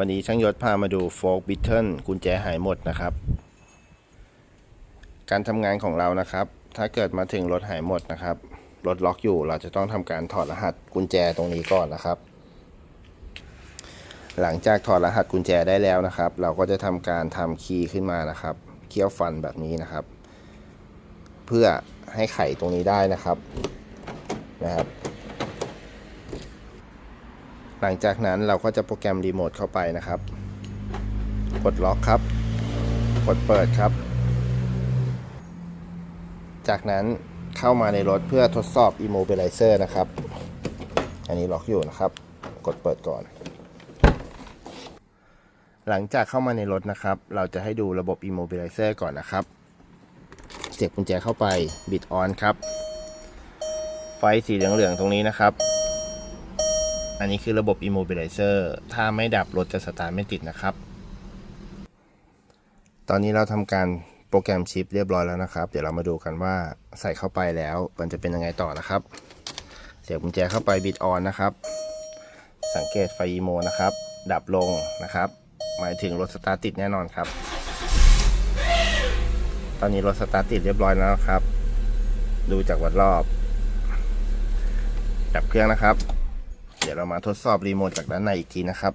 วันนี้ช่างยศพามาดูโฟล์กบิทเทิลกุญแจหายหมดนะครับ การทำงานของเรานะครับ ถ้าเกิดมาถึงรถหายหมดนะครับ รถล็อกอยู่เราจะต้องทำการถอดรหัสกุญแจตรงนี้ก่อนนะครับ หลังจากถอดรหัสกุญแจได้แล้วนะครับ เราก็จะทำการทำคีย์ขึ้นมานะครับ เคี่ยวฟันแบบนี้นะครับ เพื่อให้ไขตรงนี้ได้นะครับนะครับ หลังจากนั้นเราก็จะโปรแกรมรีโมทเข้าไปนะครับ กดล็อกครับ กดเปิดครับ จากนั้นเข้ามาในรถเพื่อทดสอบ Immobilizer นะครับ อันนี้ล็อกอยู่นะครับ กดเปิดก่อน หลังจากเข้ามาในรถนะครับ เราจะให้ดูระบบ Immobilizer ก่อนนะครับ เสียบกุญแจเข้าไปบิดออนครับ ไฟสีเหลืองๆตรงนี้นะครับ อันนี้คือระบบ Immobilizer ถ้าไม่ดับรถจะสตาร์ทไม่ติดนะครับ ตอนนี้เราทำการโปรแกรมชิปเรียบร้อยแล้วนะครับ เดี๋ยวเรามาดูกันว่าใส่เข้าไปแล้ว มันจะเป็นยังไงต่อนะครับ เสียบกุญแจเข้าไปบิดออนนะครับ สังเกตไฟอีโมนะครับ ดับลงนะครับ หมายถึงรถสตาร์ทติดแน่นอนครับ ตอนนี้รถสตาร์ทติดเรียบร้อยแล้วครับ ดูจากวัดรอบ ดับเครื่องนะครับ ดี๋ยวเรามาทดสอบรีโมทจากด้านในอีกทีนะครับ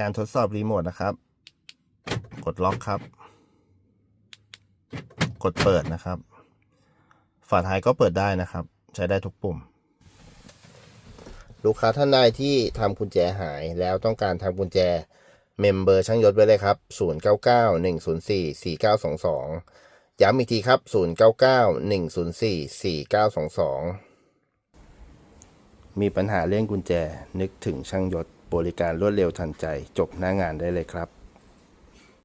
การทดสอบรีโมทนะครับ กดล็อกครับ กดเปิดนะครับ ฝาท้ายก็เปิดได้นะครับ ใช้ได้ทุกปุ่ม ลูกค้าท่านใดที่ทำกุญแจหายแล้วต้องการทำกุญแจเมมเบอร์ช่างยศไว้เลยครับ 0991044922 ย้ำอีกทีครับ 0991044922 มีปัญหาเรื่องกุญแจนึกถึงช่างยศบริการรวดเร็วทันใจ จบหน้างานได้เลยครับ